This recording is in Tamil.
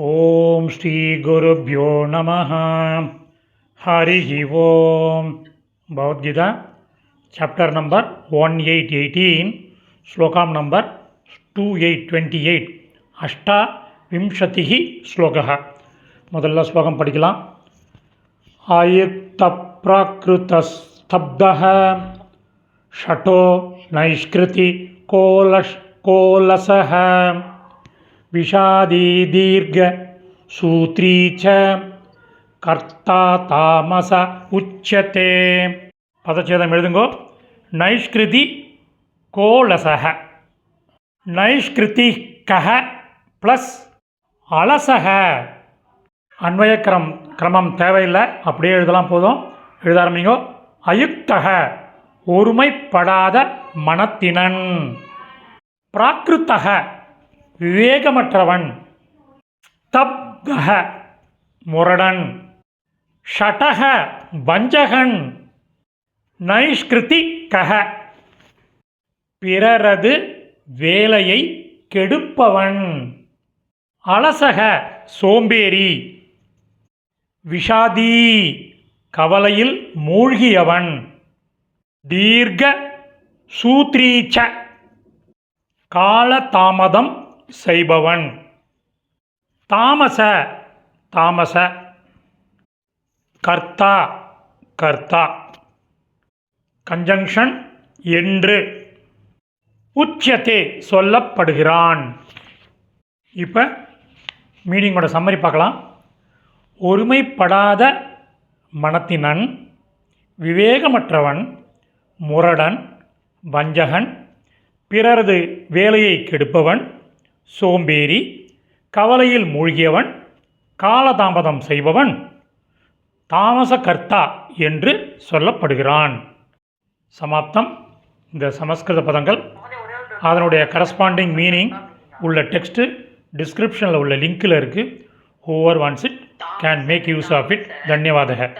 ॐ श्रीगुरुभ्यो नमः। हरिः ॐ Bhagavad Gita chapter number one eight eighteen श्लोकां number two eight twenty eight अष्टाविंशतिः श्लोकः। मोदल्ल श्लोकं पठिकलाम्। अयुक्तप्राकृतस्तब्धः षटो नैष्कृतिकोलश् कोलसः। कोलसः விஷாதி தீர்க்க சூத்ரீ ச கர்த்தா தாமச உச்சதே பதச்சேதம் எழுதுங்கோ நைஷ்கிருதி கோலசக நைஷ்கிருதி கஹ ப்ளஸ் அலசக அன்வய கிரம் கிரமம் தேவையில்லை அப்படியே எழுதலாம் போதும் எழுத ஆரம்பிங்கோ அயுக்தக ஒருமைப்படாத மனத்தினன் பிராகிருத்தக விவேகமற்றவன். ஸ்தப்தக முரடன். ஷடக வஞ்சகன். நைஷ்கிருதிக்கக பிறரது வேலையை கெடுப்பவன். அலசக சோம்பேறி. விஷாதி கவலையில் மூழ்கியவன். தீர்க்க சூத்ரீச்ச. காலதாமதம் செய்பவன். தாமச தாமச. கர்த்தா கர்த்தா. கன்ஜங்ஷன் என்று உச்சத்தே சொல்லப்படுகிறான். இப்போ மீனிங்கோட சம்மரி பார்க்கலாம். ஒருமைப்படாத மனத்தினன் விவேகமற்றவன் முரடன் வஞ்சகன் பிறரது வேலையை கெடுப்பவன் சோம்பேறி கவலையில் மூழ்கியவன் காலதாமதம் செய்பவன் தாமச கர்த்தா என்று சொல்லப்படுகிறான். சமாப்தம். இந்த சமஸ்கிருத பதங்கள் அதனுடைய கரஸ்பாண்டிங் மீனிங் உள்ள டெக்ஸ்ட்டு டிஸ்கிரிப்ஷனில் உள்ள லிங்க்கில் இருக்குது whoever wants it can make use of it தன்யவாதக.